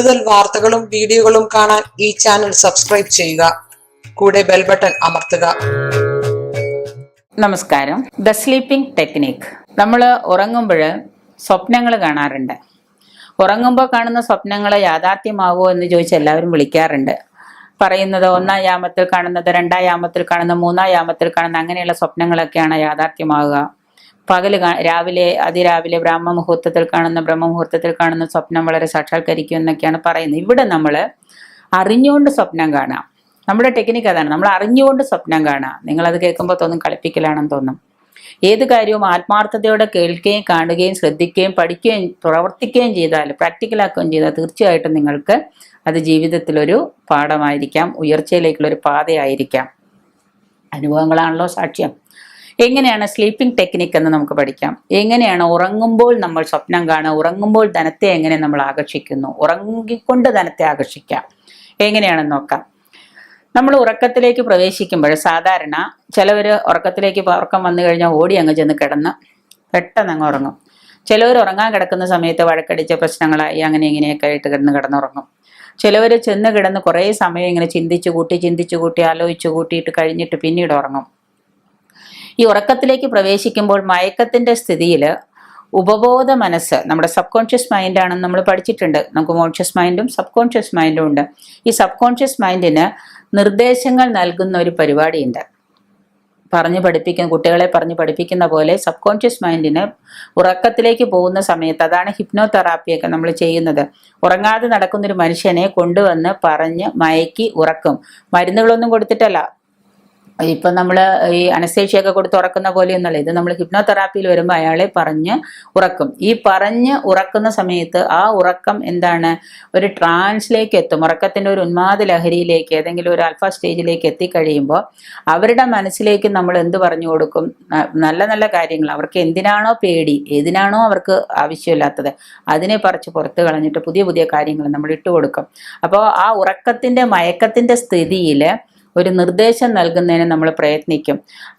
കൂടുതൽ വാർത്തകളും വീഡിയോകളും കാണാൻ ഈ ചാനൽ സബ്സ്ക്രൈബ് ചെയ്യുക. കൂടെ ബെൽ ബട്ടൺ അമർത്തുക. നമസ്കാരം. ദ സ്ലീപ്പിംഗ് ടെക്നിക് നമ്മൾ ഉറങ്ങുമ്പോൾ സ്വപ്നങ്ങൾ കാണാറുണ്ട്. ഉറങ്ങുമ്പോൾ കാണുന്ന സ്വപ്നങ്ങൾ യാഥാർത്ഥ്യമാകുമോ എന്ന് ചോദിച്ച് എല്ലാവരും വിളിക്കാറുണ്ട്. പറയുന്നത് ഒന്നാം യാമത്തിൽ കാണുന്നത് രണ്ടാം യാമത്തിൽ കാണുന്ന മൂന്നാം യാമത്തിൽ കാണുന്ന അങ്ങനെയുള്ള സ്വപ്നങ്ങളൊക്കെയാണ് യാഥാർത്ഥ്യമാവുക. പകൽ രാവിലെ അതിരാവിലെ ബ്രാഹ്മ മുഹൂർത്തത്തിൽ കാണുന്ന ബ്രഹ്മമുഹൂർത്തത്തിൽ കാണുന്ന സ്വപ്നം വളരെ സാക്ഷാത്കരിക്കും എന്നൊക്കെയാണ് പറയുന്നത്. ഇവിടെ നമ്മൾ അറിഞ്ഞുകൊണ്ട് സ്വപ്നം കാണാം. നമ്മുടെ ടെക്നിക്ക് അതാണ്. നമ്മൾ അറിഞ്ഞുകൊണ്ട് സ്വപ്നം കാണാം. നിങ്ങളത് കേൾക്കുമ്പോൾ തോന്നും കളിപ്പിക്കലാണെന്ന് തോന്നും. ഏത് കാര്യവും ആത്മാർത്ഥതയോടെ കേൾക്കുകയും കാണുകയും ശ്രദ്ധിക്കുകയും പഠിക്കുകയും പ്രവർത്തിക്കുകയും ചെയ്താൽ പ്രാക്ടിക്കലാക്കുകയും ചെയ്താൽ തീർച്ചയായിട്ടും നിങ്ങൾക്ക് അത് ജീവിതത്തിലൊരു പാഠമായിരിക്കാം ഉയർച്ചയിലേക്കുള്ളൊരു പാതയായിരിക്കാം. അനുഭവങ്ങളാണല്ലോ സാക്ഷ്യം. എങ്ങനെയാണ് സ്ലീപ്പിംഗ് ടെക്നിക് എന്ന് നമുക്ക് പഠിക്കാം. എങ്ങനെയാണ് ഉറങ്ങുമ്പോൾ നമ്മൾ സ്വപ്നം കാണുക ഉറങ്ങുമ്പോൾ ധനത്തെ എങ്ങനെ നമ്മൾ ആകർഷിക്കുന്നു ഉറങ്ങിക്കൊണ്ട് ധനത്തെ ആകർഷിക്കാം. എങ്ങനെയാണെന്ന് നോക്കാം. നമ്മൾ ഉറക്കത്തിലേക്ക് പ്രവേശിക്കുമ്പോൾ സാധാരണ ചിലവർ ഉറക്കത്തിലേക്ക് ഉറക്കം വന്നു കഴിഞ്ഞാൽ ഓടി അങ്ങ് ചെന്ന് കിടന്ന് പെട്ടെന്ന് അങ്ങ് ഉറങ്ങും. ചിലവർ ഉറങ്ങാൻ കിടക്കുന്ന സമയത്ത് വഴക്കടിച്ച പ്രശ്നങ്ങളായി അങ്ങനെ ഇങ്ങനെയൊക്കെ ആയിട്ട് കിടന്ന് കിടന്നുറങ്ങും. ചിലവർ ചെന്ന് കിടന്ന് കുറേ സമയം ഇങ്ങനെ ചിന്തിച്ചു കൂട്ടി ചിന്തിച്ചു കൂട്ടി ആലോചിച്ചു കൂട്ടിയിട്ട് കഴിഞ്ഞിട്ട് പിന്നീട് ഉറങ്ങും. ഈ ഉറക്കത്തിലേക്ക് പ്രവേശിക്കുമ്പോൾ മയക്കത്തിന്റെ സ്ഥിതിയിൽ ഉപബോധ മനസ്സ് നമ്മുടെ സബ് കോൺഷ്യസ് മൈൻഡാണെന്ന് നമ്മൾ പഠിച്ചിട്ടുണ്ട്. നമുക്ക് കോൺഷ്യസ് മൈൻഡും സബ് കോൺഷ്യസ് മൈൻഡും ഉണ്ട്. ഈ സബ് കോൺഷ്യസ് മൈൻഡിന് നിർദ്ദേശങ്ങൾ നൽകുന്ന ഒരു പരിപാടിയുണ്ട്. പറഞ്ഞു പഠിപ്പിക്കുന്ന കുട്ടികളെ പറഞ്ഞു പഠിപ്പിക്കുന്ന പോലെ സബ് കോൺഷ്യസ് മൈൻഡിന് ഉറക്കത്തിലേക്ക് പോകുന്ന സമയത്ത് അതാണ് ഹിപ്നോ തെറാപ്പിയൊക്കെ നമ്മൾ ചെയ്യുന്നത്. ഉറങ്ങാതെ നടക്കുന്നൊരു മനുഷ്യനെ കൊണ്ടുവന്ന് പറഞ്ഞ് മയക്കി ഉറക്കും. മരുന്നുകളൊന്നും കൊടുത്തിട്ടല്ല. ഇപ്പൊ നമ്മൾ ഈ അനസ്തേഷ്യൊക്കെ കൊടുത്ത് ഉറക്കുന്ന പോലെയൊന്നുമല്ല. ഇത് നമ്മൾ ഹിപ്നോതെറാപ്പിയിൽ വരുമ്പോൾ അയാളെ പറഞ്ഞ് ഉറക്കും. ഈ പറഞ്ഞ് ഉറക്കുന്ന സമയത്ത് ആ ഉറക്കം എന്താണ്? ഒരു ട്രാൻസിലേക്ക് എത്തും. ഉറക്കത്തിന്റെ ഒരു ഉന്മാദ ലഹരിയിലേക്ക് ഏതെങ്കിലും ഒരു ആൽഫ സ്റ്റേജിലേക്ക് എത്തിക്കഴിയുമ്പോൾ അവരുടെ മനസ്സിലേക്ക് നമ്മൾ എന്ത് പറഞ്ഞു കൊടുക്കും? നല്ല നല്ല കാര്യങ്ങൾ. അവർക്ക് എന്തിനാണോ പേടി? ഏതിനാണോ അവർക്ക് ആവശ്യമില്ലാത്തത്? അതിനെ പറിച്ച് പുറത്ത് കളഞ്ഞിട്ട് പുതിയ പുതിയ കാര്യങ്ങൾ നമ്മൾ ഇട്ട് കൊടുക്കും. അപ്പോൾ ആ ഉറക്കത്തിന്റെ മയക്കത്തിന്റെ സ്ഥിതിയിൽ ഒരു നിർദ്ദേശം നൽകുന്നതിന് നമ്മൾ പ്രയത്നിക്കും.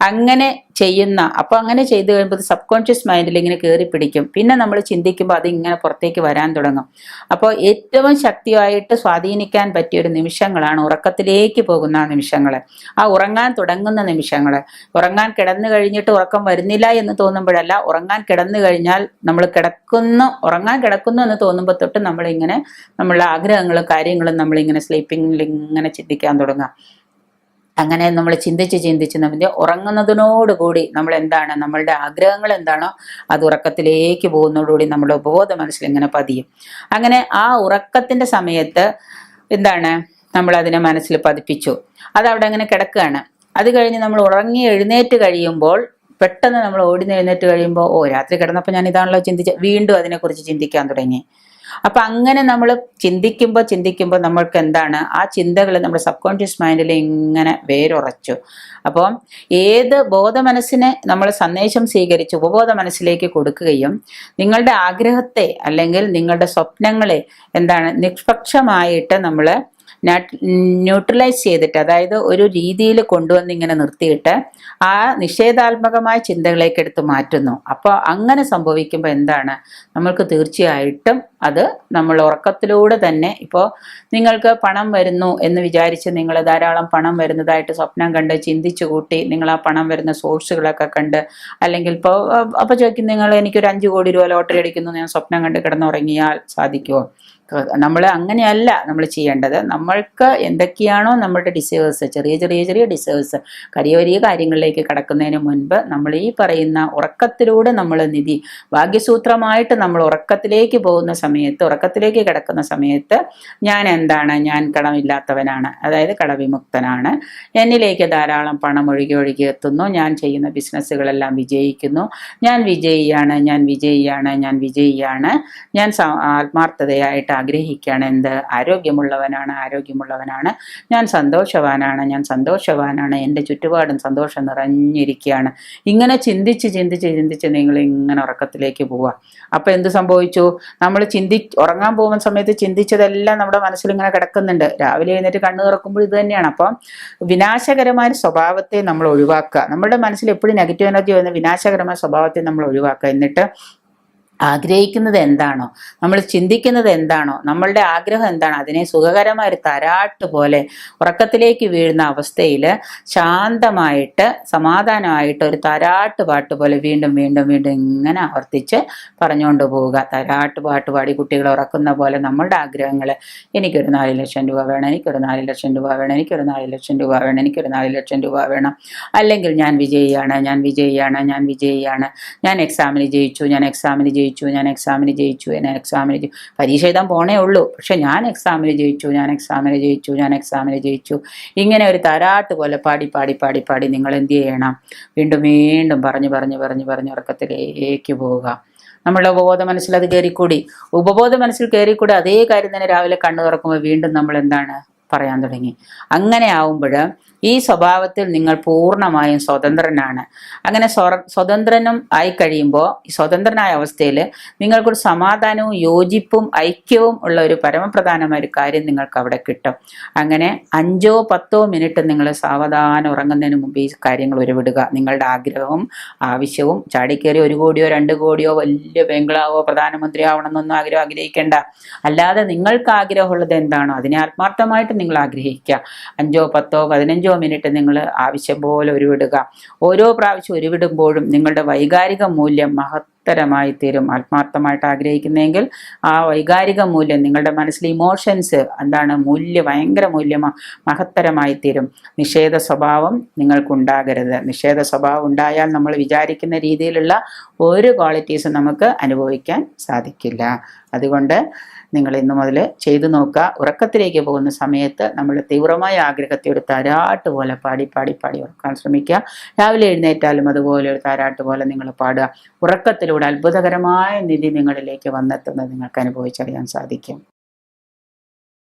അങ്ങനെ ചെയ്യുന്ന അപ്പോൾ അങ്ങനെ ചെയ്തു കഴിയുമ്പോൾ സബ് കോൺഷ്യസ് മൈൻഡിൽ ഇങ്ങനെ കയറി പിടിക്കും. പിന്നെ നമ്മൾ ചിന്തിക്കുമ്പോൾ അത് ഇങ്ങനെ പുറത്തേക്ക് വരാൻ തുടങ്ങും. അപ്പോൾ ഏറ്റവും ശക്തിയായിട്ട് സ്വാധീനിക്കാൻ പറ്റിയ ഒരു നിമിഷങ്ങളാണ് ഉറക്കത്തിലേക്ക് പോകുന്ന നിമിഷങ്ങൾ ആ ഉറങ്ങാൻ തുടങ്ങുന്ന നിമിഷങ്ങൾ ഉറങ്ങാൻ കിടന്നു കഴിഞ്ഞിട്ട് ഉറക്കം വരുന്നില്ല എന്ന് തോന്നുമ്പോഴല്ല ഉറങ്ങാൻ കിടന്നു കഴിഞ്ഞാൽ നമ്മൾ കിടക്കുന്നു ഉറങ്ങാൻ കിടക്കുന്നു എന്ന് തോന്നുമ്പോൾ തൊട്ട് നമ്മളിങ്ങനെ നമ്മളുടെ ആഗ്രഹങ്ങളും കാര്യങ്ങളും നമ്മളിങ്ങനെ സ്ലീപ്പിങ്ങിൽ ഇങ്ങനെ ചിന്തിക്കാൻ തുടങ്ങാം അങ്ങനെ നമ്മൾ ചിന്തിച്ച് ചിന്തിച്ച് നമ്മുടെ ഉറങ്ങുന്നതിനോടുകൂടി നമ്മൾ എന്താണ് നമ്മളുടെ ആഗ്രഹങ്ങൾ എന്താണോ അത് ഉറക്കത്തിലേക്ക് പോകുന്നതോടുകൂടി നമ്മുടെ ഉപബോധ മനസ്സിൽ ഇങ്ങനെ പതിയും. അങ്ങനെ ആ ഉറക്കത്തിന്റെ സമയത്ത് എന്താണ് നമ്മൾ അതിനെ മനസ്സിൽ പതിപ്പിച്ചു. അത് അവിടെ അങ്ങനെ കിടക്കുകയാണ്. അത് കഴിഞ്ഞ് നമ്മൾ ഉറങ്ങി എഴുന്നേറ്റ് കഴിയുമ്പോൾ പെട്ടെന്ന് നമ്മൾ ഓടി എഴുന്നേറ്റ് കഴിയുമ്പോൾ ഓ രാത്രി കിടന്നപ്പോൾ ഞാൻ ഇതാണല്ലോ ചിന്തിച്ച വീണ്ടും അതിനെക്കുറിച്ച് ചിന്തിക്കാൻ തുടങ്ങി. അപ്പൊ അങ്ങനെ നമ്മൾ ചിന്തിക്കുമ്പോൾ ചിന്തിക്കുമ്പോൾ നമ്മൾക്ക് എന്താണ്? ആ ചിന്തകൾ നമ്മുടെ സബ് കോൺഷ്യസ് മൈൻഡിൽ ഇങ്ങനെ വേരുറച്ചു. അപ്പോൾ ഏത് ബോധ മനസ്സിനെ നമ്മൾ സന്ദേശം സ്വീകരിച്ച് ഉപബോധ മനസ്സിലേക്ക് കൊടുക്കുകയും നിങ്ങളുടെ ആഗ്രഹത്തെ അല്ലെങ്കിൽ നിങ്ങളുടെ സ്വപ്നങ്ങളെ എന്താണ് നിഷ്പക്ഷമായിട്ട് നമ്മൾ ന്യൂട്രലൈസ് ചെയ്തിട്ട് അതായത് ഒരു രീതിയിൽ കൊണ്ടുവന്ന് ഇങ്ങനെ നിർത്തിയിട്ട് ആ നിഷേധാത്മകമായ ചിന്തകളേക്ക് എടുത്ത് മാറ്റുന്നു. അപ്പോൾ അങ്ങനെ സംഭവിക്കുമ്പോൾ എന്താണ്? നമ്മൾക്ക് തീർച്ചയായിട്ടും അത് നമ്മൾ ഉറക്കത്തിലൂടെ തന്നെ ഇപ്പോൾ നിങ്ങൾക്ക് പണം വരുന്നു എന്ന് വിചാരിച്ച് നിങ്ങൾ ധാരാളം പണം വരുന്നതായിട്ട് സ്വപ്നം കണ്ട് ചിന്തിച്ചു കൂട്ടി നിങ്ങൾ ആ പണം വരുന്ന സോഴ്സുകളൊക്കെ കണ്ട് അല്ലെങ്കിൽ ഇപ്പോൾ അപ്പോൾ ചോദിക്കും നിങ്ങൾ എനിക്കൊരു അഞ്ച് കോടി രൂപ ലോട്ടറി അടിക്കുന്നു ഞാൻ സ്വപ്നം കണ്ട് കിടന്നുറങ്ങിയാൽ സാധിക്കുമോ? നമ്മൾ അങ്ങനെയല്ല നമ്മൾ ചെയ്യേണ്ടത്. നമ്മൾക്ക് എന്തൊക്കെയാണോ നമ്മുടെ ഡിസേഴ്സ് ചെറിയ ചെറിയ ചെറിയ ഡിസേഴ്സ് കരിയ വലിയ കാര്യങ്ങളിലേക്ക് കടക്കുന്നതിന് മുൻപ് നമ്മൾ ഈ പറയുന്ന ഉറക്കത്തിലൂടെ നമ്മൾ നിധി ഭാഗ്യസൂത്രമായിട്ട് നമ്മൾ ഉറക്കത്തിലേക്ക് പോകുന്ന സമയത്ത് ഉറക്കത്തിലേക്ക് കിടക്കുന്ന സമയത്ത് ഞാൻ എന്താണ്? ഞാൻ കടമില്ലാത്തവനാണ്. അതായത് കടവിമുക്തനാണ്. എന്നിലേക്ക് ധാരാളം പണം ഒഴുകി ഒഴുകി എത്തുന്നു. ഞാൻ ചെയ്യുന്ന ബിസിനസ്സുകളെല്ലാം വിജയിക്കുന്നു. ഞാൻ വിജയിയാണ് ഞാൻ വിജയിയാണ് ഞാൻ വിജയിയാണ്. ഞാൻ ആത്മാർത്ഥതയായിട്ട് ആഗ്രഹിക്കുകയാണ്. എന്ത്? ആരോഗ്യമുള്ളവനാണ് ആരോഗ്യമുള്ളവനാണ്. ഞാൻ സന്തോഷവാനാണ് ഞാൻ സന്തോഷവാനാണ്. എന്റെ ചുറ്റുപാടും സന്തോഷം നിറഞ്ഞിരിക്കുകയാണ്. ഇങ്ങനെ ചിന്തിച്ച് ചിന്തിച്ച് ചിന്തിച്ച് നിങ്ങൾ ഇങ്ങനെ ഉറക്കത്തിലേക്ക് പോവുക. അപ്പോൾ എന്ത് സംഭവിച്ചു? നമ്മൾ ചിന്തി ഉറങ്ങാൻ പോകുന്ന സമയത്ത് ചിന്തിച്ചതെല്ലാം നമ്മുടെ മനസ്സിൽ ഇങ്ങനെ കിടക്കുന്നുണ്ട്. രാവിലെ എഴുന്നേറ്റ് കണ്ണു തുറക്കുമ്പോൾ ഇത് തന്നെയാണ്. അപ്പം വിനാശകരമായ സ്വഭാവത്തെ നമ്മൾ ഒഴിവാക്കുക. നമ്മുടെ മനസ്സിൽ എപ്പോഴും നെഗറ്റീവ് എനർജി വരുന്ന വിനാശകരമായ സ്വഭാവത്തെ നമ്മൾ ഒഴിവാക്കുക. എന്നിട്ട് ആഗ്രഹിക്കുന്നത് എന്താണോ നമ്മൾ ചിന്തിക്കുന്നത് എന്താണോ നമ്മളുടെ ആഗ്രഹം എന്താണോ അതിനെ സുഖകരമായ ഒരു തരാട്ട് പോലെ ഉറക്കത്തിലേക്ക് വീഴുന്ന അവസ്ഥയിൽ ശാന്തമായിട്ട് സമാധാനമായിട്ട് ഒരു തരാട്ട് പാട്ട് പോലെ വീണ്ടും വീണ്ടും വീണ്ടും ഇങ്ങനെ ആവർത്തിച്ച് പറഞ്ഞുകൊണ്ട് പോവുക. തരാട്ട് പാട്ട് പാടി കുട്ടികളെ ഉറക്കുന്ന പോലെ നമ്മളുടെ ആഗ്രഹങ്ങൾ എനിക്കൊരു നാല് ലക്ഷം രൂപ വേണം എനിക്കൊരു നാല് ലക്ഷം രൂപ വേണം എനിക്കൊരു നാല് ലക്ഷം രൂപ വേണം എനിക്കൊരു നാല് ലക്ഷം രൂപ വേണം. അല്ലെങ്കിൽ ഞാൻ വിജയിയാണ് ഞാൻ വിജയിയാണ് ഞാൻ വിജയിയാണ് ഞാൻ എക്സാമിന് ജയിച്ചു ഞാൻ എക്സാമിന് ജയിച്ചു ഞാൻ എക്സാമിന് ജയിച്ചു ഞാൻ എക്സാമിന് ജയിച്ചു പരീക്ഷ എഴുതാൻ പോണേ ഉള്ളൂ. പക്ഷെ ഞാൻ എക്സാമിന് ജയിച്ചു ഞാൻ എക്സാമിന് ജയിച്ചു ഞാൻ എക്സാമിന് ജയിച്ചു. ഇങ്ങനെ ഒരു തരാട്ട് പോലെ പാടി പാടി പാടി പാടി നിങ്ങൾ എന്ത് ചെയ്യണം? വീണ്ടും വീണ്ടും പറഞ്ഞു പറഞ്ഞു പറഞ്ഞു പറഞ്ഞു ഉറക്കത്തിലേക്ക് പോവുക. നമ്മുടെ ഉപബോധ മനസ്സിൽ അത് കയറിക്കൂടി. ഉപബോധ മനസ്സിൽ കയറിക്കൂടി അതേ കാര്യം തന്നെ രാവിലെ കണ്ണു തുറക്കുമ്പോൾ വീണ്ടും നമ്മൾ എന്താണ്? പറയാൻ തുടങ്ങി. അങ്ങനെ ആവുമ്പോൾ ഈ സ്വഭാവത്തിൽ നിങ്ങൾ പൂർണമായും സ്വതന്ത്രനാണ്. അങ്ങനെ സ്വ- സ്വതന്ത്രനും ആയി കഴിയുമ്പോൾ ഈ സ്വതന്ത്രനായ അവസ്ഥയിൽ നിങ്ങൾക്കൊരു സമാധാനവും യോജിപ്പും ഐക്യവും ഉള്ള ഒരു പരമപ്രധാനമായ ഒരു കാര്യം നിങ്ങൾക്ക് അവിടെ കിട്ടും. അങ്ങനെ അഞ്ചോ പത്തോ മിനിറ്റ് നിങ്ങൾ സാവധാനം ഉറങ്ങുന്നതിന് മുമ്പ് ഈ കാര്യങ്ങൾ ഉരുവിടുക. നിങ്ങളുടെ ആഗ്രഹവും ആവശ്യവും ചാടിക്കേറി ഒരു കോടിയോ രണ്ട് കോടിയോ വലിയ ബംഗ്ലാവോ പ്രധാനമന്ത്രി ആവണമെന്നൊന്നും ആഗ്രഹം ആഗ്രഹിക്കേണ്ട. അല്ലാതെ നിങ്ങൾക്ക് ആഗ്രഹമുള്ളത് എന്താണോ അതിനെ ആത്മാർത്ഥമായിട്ട് നിങ്ങൾ ആഗ്രഹിക്കുക. അഞ്ചോ പത്തോ പതിനഞ്ചോ മിനിറ്റ് നിങ്ങൾ ആവശ്യം പോലെ ഉരുവിടുക. ഓരോ പ്രാവശ്യം ഉരുവിടുമ്പോഴും നിങ്ങളുടെ വൈകാരിക മൂല്യം മഹത്തരമായി തീരും. ആത്മാർത്ഥമായിട്ട് ആഗ്രഹിക്കുന്നെങ്കിൽ ആ വൈകാരിക മൂല്യം നിങ്ങളുടെ മനസ്സിലെ ഇമോഷൻസ് എന്താണ് മൂല്യ ഭയങ്കര മൂല്യം മഹത്തരമായി തീരും. നിഷേധ സ്വഭാവം നിങ്ങൾക്കുണ്ടാകരുത്. നിഷേധ സ്വഭാവം ഉണ്ടായാൽ നമ്മൾ വിചാരിക്കുന്ന രീതിയിലുള്ള ഒരു ക്വാളിറ്റീസും നമുക്ക് അനുഭവിക്കാൻ സാധിക്കില്ല. അതുകൊണ്ട് നിങ്ങൾ ഇന്നു മുതൽ ചെയ്തു നോക്കുക. ഉറക്കത്തിലേക്ക് പോകുന്ന സമയത്ത് നമ്മൾ തീവ്രമായ ആഗ്രഹത്തെ ഒരു താരാട്ട് പോലെ പാടി പാടി പാടി ഉറക്കാൻ ശ്രമിക്കുക. രാവിലെ എഴുന്നേറ്റാലും അതുപോലെ ഒരു താരാട്ട് പോലെ നിങ്ങൾ പാടുക. ഉറക്കത്തിലൂടെ അത്ഭുതകരമായ നിധി നിങ്ങളിലേക്ക് വന്നെത്തുന്നത് നിങ്ങൾക്ക് അനുഭവിച്ചറിയാൻ സാധിക്കും.